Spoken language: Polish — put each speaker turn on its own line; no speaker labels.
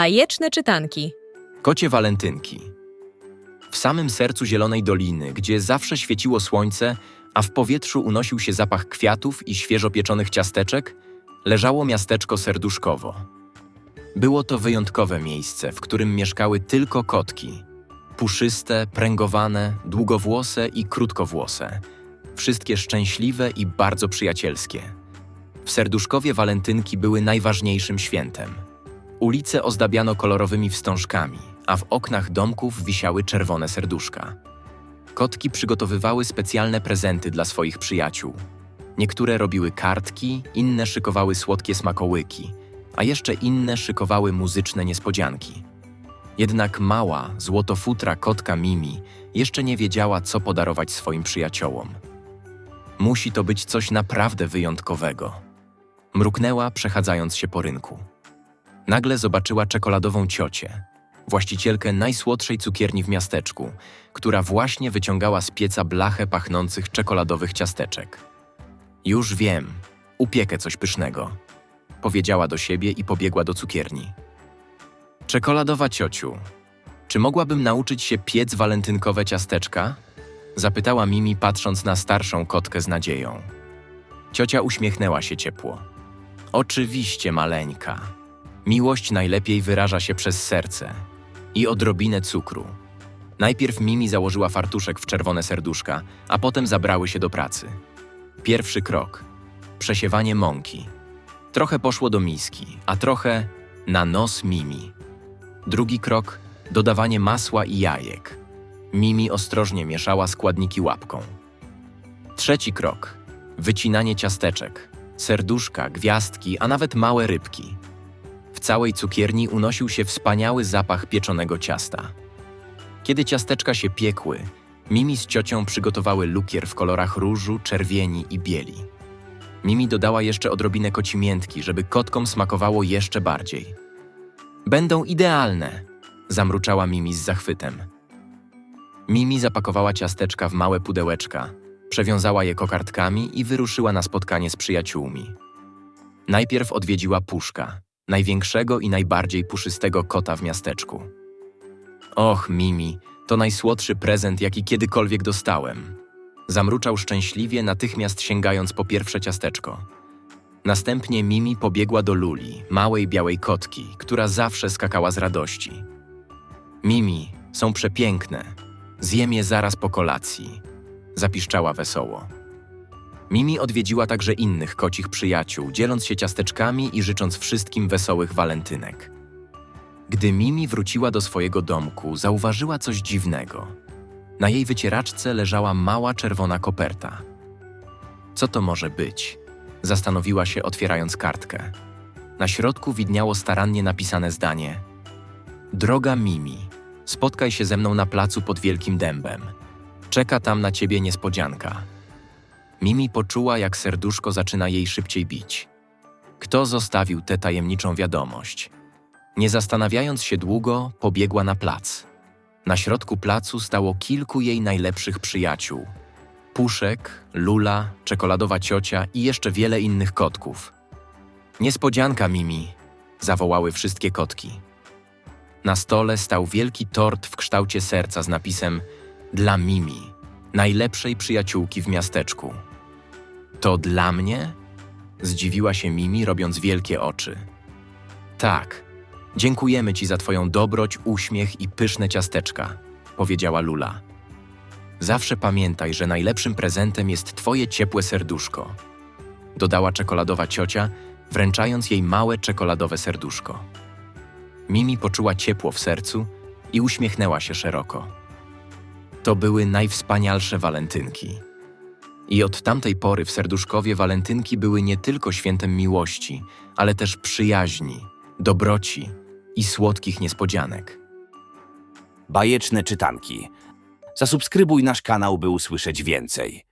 Bajeczne czytanki.
Kocie walentynki. W samym sercu Zielonej Doliny, gdzie zawsze świeciło słońce, a w powietrzu unosił się zapach kwiatów i świeżo pieczonych ciasteczek, leżało miasteczko Serduszkowo. Było to wyjątkowe miejsce, w którym mieszkały tylko kotki. Puszyste, pręgowane, długowłose i krótkowłose. Wszystkie szczęśliwe i bardzo przyjacielskie. W Serduszkowie walentynki były najważniejszym świętem. Ulice ozdabiano kolorowymi wstążkami, a w oknach domków wisiały czerwone serduszka. Kotki przygotowywały specjalne prezenty dla swoich przyjaciół. Niektóre robiły kartki, inne szykowały słodkie smakołyki, a jeszcze inne szykowały muzyczne niespodzianki. Jednak mała, złotofutra kotka Mimi jeszcze nie wiedziała, co podarować swoim przyjaciołom. Musi to być coś naprawdę wyjątkowego. Mruknęła, przechadzając się po rynku. Nagle zobaczyła czekoladową ciocię, właścicielkę najsłodszej cukierni w miasteczku, która właśnie wyciągała z pieca blachę pachnących czekoladowych ciasteczek. Już wiem, upiekę coś pysznego, powiedziała do siebie i pobiegła do cukierni. Czekoladowa ciociu, czy mogłabym nauczyć się piec walentynkowe ciasteczka? Zapytała Mimi, patrząc na starszą kotkę z nadzieją. Ciocia uśmiechnęła się ciepło. Oczywiście, maleńka. Miłość najlepiej wyraża się przez serce i odrobinę cukru. Najpierw Mimi założyła fartuszek w czerwone serduszka, a potem zabrały się do pracy. Pierwszy krok przesiewanie mąki. Trochę poszło do miski, a trochę na nos Mimi. Drugi krok dodawanie masła i jajek. Mimi ostrożnie mieszała składniki łapką. Trzeci krok wycinanie ciasteczek, serduszka, gwiazdki, a nawet małe rybki. W całej cukierni unosił się wspaniały zapach pieczonego ciasta. Kiedy ciasteczka się piekły, Mimi z ciocią przygotowały lukier w kolorach różu, czerwieni i bieli. Mimi dodała jeszcze odrobinę kocimiętki, żeby kotkom smakowało jeszcze bardziej. Będą idealne, zamruczała Mimi z zachwytem. Mimi zapakowała ciasteczka w małe pudełeczka, przewiązała je kokardkami i wyruszyła na spotkanie z przyjaciółmi. Najpierw odwiedziła Puszka, największego i najbardziej puszystego kota w miasteczku. Och, Mimi, to najsłodszy prezent, jaki kiedykolwiek dostałem. Zamruczał szczęśliwie, natychmiast sięgając po pierwsze ciasteczko. Następnie Mimi pobiegła do Luli, małej białej kotki, która zawsze skakała z radości. Mimi, są przepiękne. Zjem je zaraz po kolacji. Zapiszczała wesoło. Mimi odwiedziła także innych kocich przyjaciół, dzieląc się ciasteczkami i życząc wszystkim wesołych walentynek. Gdy Mimi wróciła do swojego domku, zauważyła coś dziwnego. Na jej wycieraczce leżała mała czerwona koperta. Co to może być? Zastanowiła się, otwierając kartkę. Na środku widniało starannie napisane zdanie: Droga Mimi, spotkaj się ze mną na placu pod Wielkim Dębem. Czeka tam na ciebie niespodzianka. Mimi poczuła, jak serduszko zaczyna jej szybciej bić. Kto zostawił tę tajemniczą wiadomość? Nie zastanawiając się długo, pobiegła na plac. Na środku placu stało kilku jej najlepszych przyjaciół. Puszek, Lula, czekoladowa ciocia i jeszcze wiele innych kotków. Niespodzianka, Mimi! zawołały wszystkie kotki. Na stole stał wielki tort w kształcie serca z napisem Dla Mimi, najlepszej przyjaciółki w miasteczku. To dla mnie? Zdziwiła się Mimi, robiąc wielkie oczy. Tak, dziękujemy ci za twoją dobroć, uśmiech i pyszne ciasteczka, powiedziała Lula. Zawsze pamiętaj, że najlepszym prezentem jest twoje ciepłe serduszko, dodała czekoladowa ciocia, wręczając jej małe czekoladowe serduszko. Mimi poczuła ciepło w sercu i uśmiechnęła się szeroko. To były najwspanialsze walentynki. I od tamtej pory w serduszkowie walentynki były nie tylko świętem miłości, ale też przyjaźni, dobroci i słodkich niespodzianek.
Bajeczne czytanki. Zasubskrybuj nasz kanał, by usłyszeć więcej.